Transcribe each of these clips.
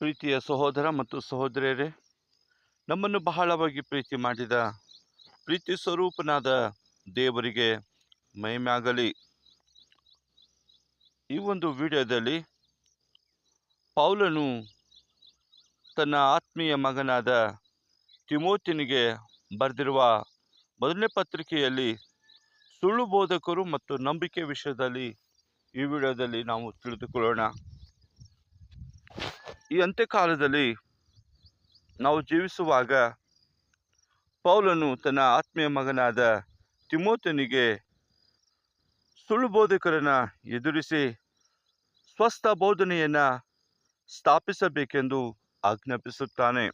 ಪ್ರೀತಿಯ ಸಹೋದರ ಮತ್ತು ಸಹೋದರಿಯರೇ, ನಮ್ಮನ್ನು ಬಹಳವಾಗಿ ಪ್ರೀತಿ ಮಾಡಿದ ಪ್ರೀತಿ ಸ್ವರೂಪನಾದ ದೇವರಿಗೆ ಮಹಿಮೆಯಾಗಲಿ. ಈ ಒಂದು ವಿಡಿಯೋದಲ್ಲಿ ಪೌಲನು ತನ್ನ ಆತ್ಮೀಯ ಮಗನಾದ ತಿಮೋತಿನಿಗೆ ಬರೆದಿರುವ ಮೊದಲನೇ ಪತ್ರಿಕೆಯಲ್ಲಿ ಸುಳ್ಳು ಬೋಧಕರು ಮತ್ತು ನಂಬಿಕೆ ವಿಷಯದಲ್ಲಿ ಈ ವಿಡಿಯೋದಲ್ಲಿ ನಾವು ತಿಳಿದುಕೊಳ್ಳೋಣ. ಈ ಅಂತ್ಯಕಾಲದಲ್ಲಿ ನಾವು ಜೀವಿಸುವಾಗ ಪೌಲನು ತನ್ನ ಆತ್ಮೀಯ ಮಗನಾದ ತಿಮೋತನಿಗೆ ಸುಳ್ಳು ಬೋಧಕರನ್ನು ಎದುರಿಸಿ ಸ್ವಸ್ಥ ಬೋಧನೆಯನ್ನು ಸ್ಥಾಪಿಸಬೇಕೆಂದು ಆಜ್ಞಾಪಿಸುತ್ತಾನೆ.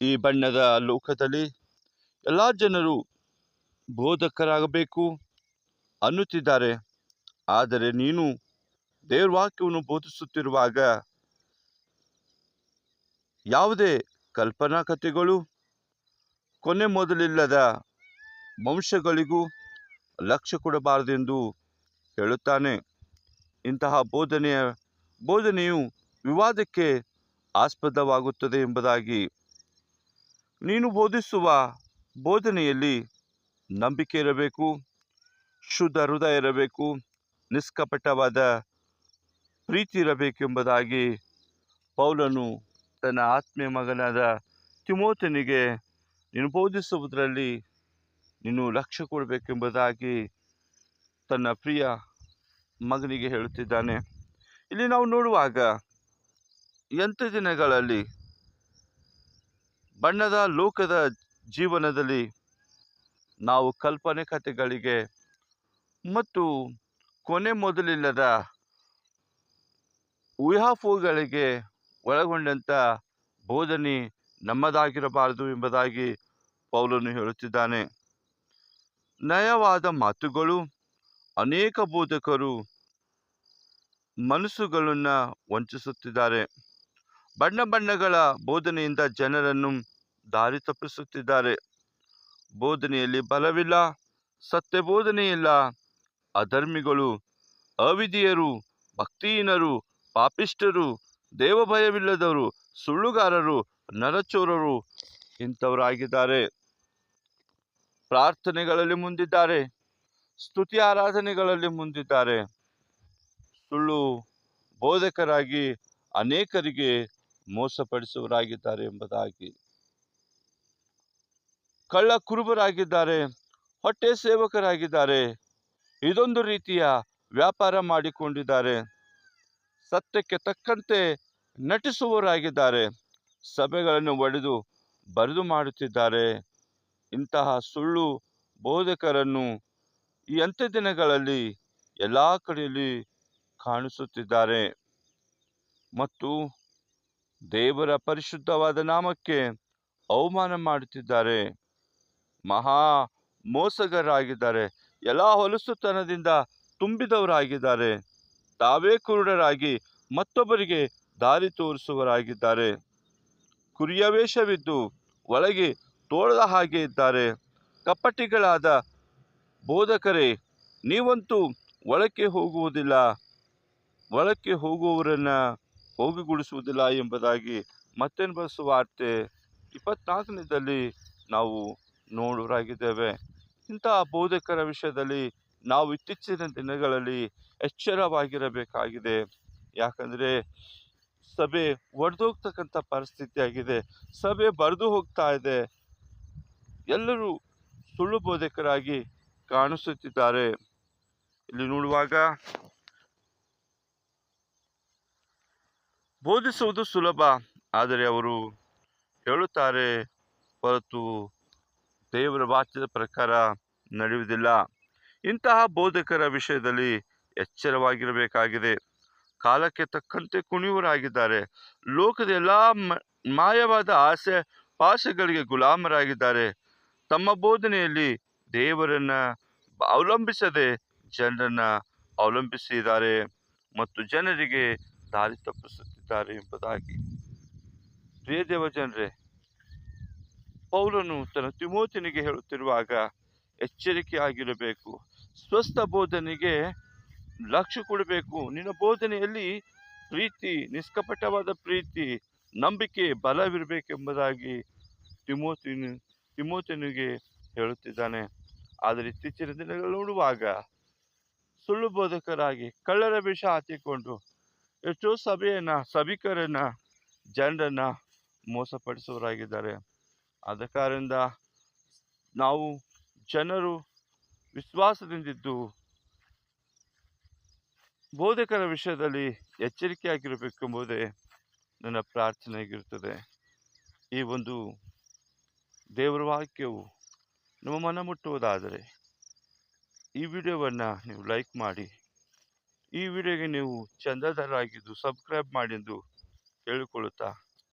ಈ ಬಣ್ಣದ ಲೋಕದಲ್ಲಿ ಎಲ್ಲ ಜನರು ಬೋಧಕರಾಗಬೇಕು ಅನ್ನುತ್ತಿದ್ದಾರೆ. ಆದರೆ ನೀನು ದೇವ್ರ ವಾಕ್ಯವನ್ನು ಬೋಧಿಸುತ್ತಿರುವಾಗ ಯಾವುದೇ ಕಲ್ಪನಾ ಕಥೆಗಳು ಕೊನೆ ಮೊದಲಿಲ್ಲದ ವಂಶಗಳಿಗೂ ಲಕ್ಷ್ಯ ಕೊಡಬಾರದೆಂದು ಹೇಳುತ್ತಾನೆ. ಇಂತಹ ಬೋಧನೆಯ, ಬೋಧನೆಯು ವಿವಾದಕ್ಕೆ ಆಸ್ಪದವಾಗುತ್ತದೆ ಎಂಬುದಾಗಿ. ನೀನು ಬೋಧಿಸುವ ಬೋಧನೆಯಲ್ಲಿ ನಂಬಿಕೆ ಇರಬೇಕು, ಶುದ್ಧ ಹೃದಯ ಇರಬೇಕು, ನಿಷ್ಕಪಟವಾದ ಪ್ರೀತಿ ಇರಬೇಕೆಂಬುದಾಗಿ ಪೌಲನು ತನ್ನ ಆತ್ಮೀಯ ಮಗನಾದ ತಿಮೋತನಿಗೆ ನೀನು ಬೋಧಿಸುವುದರಲ್ಲಿ ನೀನು ಲಕ್ಷ್ಯ ಕೊಡಬೇಕೆಂಬುದಾಗಿ ತನ್ನ ಪ್ರಿಯ ಮಗನಿಗೆ ಹೇಳುತ್ತಿದ್ದಾನೆ. ಇಲ್ಲಿ ನಾವು ನೋಡುವಾಗ ಎಂಥ ದಿನಗಳಲ್ಲಿ ಬಣ್ಣದ ಲೋಕದ ಜೀವನದಲ್ಲಿ ನಾವು ಕಲ್ಪನೆ ಕಥೆಗಳಿಗೆ ಮತ್ತು ಕೊನೆ ಮೊದಲಿಲ್ಲದ ಊಹಾಪೋಹಗಳಿಗೆ ಒಳಗೊಂಡಂಥ ಬೋಧನೆ ನಮ್ಮದಾಗಿರಬಾರದು ಎಂಬುದಾಗಿ ಪೌಲನು ಹೇಳುತ್ತಿದ್ದಾನೆ. ನಯವಾದ ಮಾತುಗಳು, ಅನೇಕ ಬೋಧಕರು ಮನಸ್ಸುಗಳನ್ನು ವಂಚಿಸುತ್ತಿದ್ದಾರೆ. ಬಣ್ಣ ಬಣ್ಣಗಳ ಬೋಧನೆಯಿಂದ ಜನರನ್ನು ದಾರಿ ತಪ್ಪಿಸುತ್ತಿದ್ದಾರೆ. ಬೋಧನೆಯಲ್ಲಿ ಬಲವಿಲ್ಲ, ಸತ್ಯ ಬೋಧನೆಯಿಲ್ಲ ಅಧರ್ಮಿಗಳು, ಅವಿಧಿಯರು, ಭಕ್ತಿಹೀನರು ಪಾಪಿಷ್ಟರು ದೇವಭಯವಿಲ್ಲದವರು, ಸುಳ್ಳುಗಾರರು, ನರಚೋರರು ಇಂಥವರಾಗಿದ್ದಾರೆ. ಪ್ರಾರ್ಥನೆಗಳಲ್ಲಿ ಮುಂದಿದ್ದಾರೆ, ಸ್ತುತಿ ಆರಾಧನೆಗಳಲ್ಲಿ ಮುಂದಿದ್ದಾರೆ. ಸುಳ್ಳು ಬೋಧಕರಾಗಿ ಅನೇಕರಿಗೆ ಮೋಸಪಡಿಸುವರಾಗಿದ್ದಾರೆ ಎಂಬುದಾಗಿ. ಕಳ್ಳ ಕುರುಬರಾಗಿದ್ದಾರೆ ಹೊಟ್ಟೆ ಸೇವಕರಾಗಿದ್ದಾರೆ. ಇದೊಂದು ರೀತಿಯ ವ್ಯಾಪಾರ ಮಾಡಿಕೊಂಡಿದ್ದಾರೆ. ಸತ್ಯಕ್ಕೆ ತಕ್ಕಂತೆ ನಟಿಸುವವರಾಗಿದ್ದಾರೆ. ಸಭೆಗಳನ್ನು ಒಡೆದು ಬರೆದು ಮಾಡುತ್ತಿದ್ದಾರೆ. ಇಂತಹ ಸುಳ್ಳು ಬೋಧಕರನ್ನು ಈ ಅಂತ್ಯ ದಿನಗಳಲ್ಲಿ ಎಲ್ಲ ಕಡೆಯಲ್ಲಿ ಕಾಣಿಸುತ್ತಿದ್ದಾರೆ. ಮತ್ತು ದೇವರ ಪರಿಶುದ್ಧವಾದ ನಾಮಕ್ಕೆ ಅವಮಾನ ಮಾಡುತ್ತಿದ್ದಾರೆ. ಮಹಾ ಮೋಸಗರಾಗಿದ್ದಾರೆ ಎಲ್ಲ ಹೊಲಸುತನದಿಂದ ತುಂಬಿದವರಾಗಿದ್ದಾರೆ. ತಾವೇ ಕುರುಡರಾಗಿ ಮತ್ತೊಬ್ಬರಿಗೆ ದಾರಿ ತೋರಿಸುವರಾಗಿದ್ದಾರೆ ಕುರಿಯ ವೇಷವಿದ್ದು ಒಳಗೆ ತೋಳದ ಹಾಗೆ ಇದ್ದಾರೆ. ಕಪಟಿಗಳಾದ ಬೋಧಕರೇ, ನೀವಂತೂ ಒಳಕ್ಕೆ ಹೋಗುವುದಿಲ್ಲ. ಒಳಕ್ಕೆ ಹೋಗುವವರನ್ನ ಹೋಗಿಗೊಳಿಸುವುದಿಲ್ಲ ಎಂಬುದಾಗಿ ಮತ್ತೇನು ವಾರ್ತೆ ಇಪ್ಪತ್ನಾಲ್ಕನೇದಲ್ಲಿ ನಾವು ನೋಡೋರಾಗಿದ್ದೇವೆ. ಇಂತಹ ಬೋಧಕರ ವಿಷಯದಲ್ಲಿ ನಾವು ಇತ್ತೀಚಿನ ದಿನಗಳಲ್ಲಿ ಎಚ್ಚರವಾಗಿರಬೇಕಾಗಿದೆ. ಯಾಕಂದರೆ ಸಭೆ ಒಡೆದೋಗ್ತಕ್ಕಂಥ ಪರಿಸ್ಥಿತಿ ಆಗಿದೆ. ಸಭೆ ಬರೆದು ಹೋಗ್ತಾ ಇದೆ. ಎಲ್ಲರೂ ಸುಳ್ಳು ಬೋಧಕರಾಗಿ ಕಾಣಿಸುತ್ತಿದ್ದಾರೆ. ಇಲ್ಲಿ ನೋಡುವಾಗ ಬೋಧಿಸುವುದು ಸುಲಭ, ಆದರೆ ಅವರು ಹೇಳುತ್ತಾರೆ, ಹೊರತು ದೇವರ ವಾಚ್ಯದ ಪ್ರಕಾರ ನಡೆಯುವುದಿಲ್ಲ. ಇಂತಹ ಬೋಧಕರ ವಿಷಯದಲ್ಲಿ ಎಚ್ಚರವಾಗಿರಬೇಕಾಗಿದೆ. ಕಾಲಕ್ಕೆ ತಕ್ಕಂತೆ ಕುಣಿಯುವರಾಗಿದ್ದಾರೆ ಲೋಕದ ಎಲ್ಲ ಮಾಯವಾದ ಆಸೆ ಪಾಸೆಗಳಿಗೆ ಗುಲಾಮರಾಗಿದ್ದಾರೆ. ತಮ್ಮ ಬೋಧನೆಯಲ್ಲಿ ದೇವರನ್ನ ಅವಲಂಬಿಸದೆ ಜನರನ್ನ ಅವಲಂಬಿಸಿದ್ದಾರೆ ಮತ್ತು ಜನರಿಗೆ ದಾರಿ ತಪ್ಪಿಸುತ್ತಿದ್ದಾರೆ ಎಂಬುದಾಗಿ. ಪ್ರಿಯ ದೇವ ಜನರೇ ಪೌಲನು ತನ್ನ ತಿಮೋತಿನಿಗೆ ಹೇಳುತ್ತಿರುವಾಗ ಎಚ್ಚರಿಕೆಯಾಗಿರಬೇಕು. ಸ್ವಸ್ಥ ಬೋಧನೆಗೆ ಲಕ್ಷ್ಯ ಕೊಡಬೇಕು. ನಿನ್ನ ಬೋಧನೆಯಲ್ಲಿ ಪ್ರೀತಿ, ನಿಷ್ಕಪಟವಾದ ಪ್ರೀತಿ, ನಂಬಿಕೆ, ಬಲವಿರಬೇಕೆಂಬುದಾಗಿ ತಿಮೋತಿನ, ತಿಮೋತಿನಿಗೆ ಹೇಳುತ್ತಿದ್ದಾನೆ. ಆದರೆ ಇತ್ತೀಚಿನ ದಿನಗಳು ನೋಡುವಾಗ ಸುಳ್ಳು ಬೋಧಕರಾಗಿ ಕಳ್ಳರ ವಿಷ ಹಾಕಿಕೊಂಡು ಎಷ್ಟೋ ಸಭೆಯನ್ನ, ಸಭಿಕರನ್ನ, ಜನರನ್ನ ಮೋಸಪಡಿಸುವರಾಗಿದ್ದಾರೆ ಆದ ಕಾರಣ ನಾವು ಜನರು ವಿಶ್ವಾಸದಿಂದಿದ್ದು ಬೋಧಕರ ವಿಷಯದಲ್ಲಿ ಎಚ್ಚರಿಕೆಯಾಗಿರಬೇಕೆಂಬುದೇ ನನ್ನ ಪ್ರಾರ್ಥನೆಯಾಗಿರುತ್ತದೆ. ಈ ಒಂದು ದೇವರ ವಾಕ್ಯವು ನಮ್ಮ ಮನ ಮುಟ್ಟುವುದಾದರೆ ಈ ವಿಡಿಯೋವನ್ನು ನೀವು ಲೈಕ್ ಮಾಡಿ, ಈ ವಿಡಿಯೋಗೆ ನೀವು ಚಂದದಾರರಾಗಿದ್ದು ಸಬ್ಸ್ಕ್ರೈಬ್ ಮಾಡಿ ಎಂದು ಕೇಳಿಕೊಳ್ಳುತ್ತಾ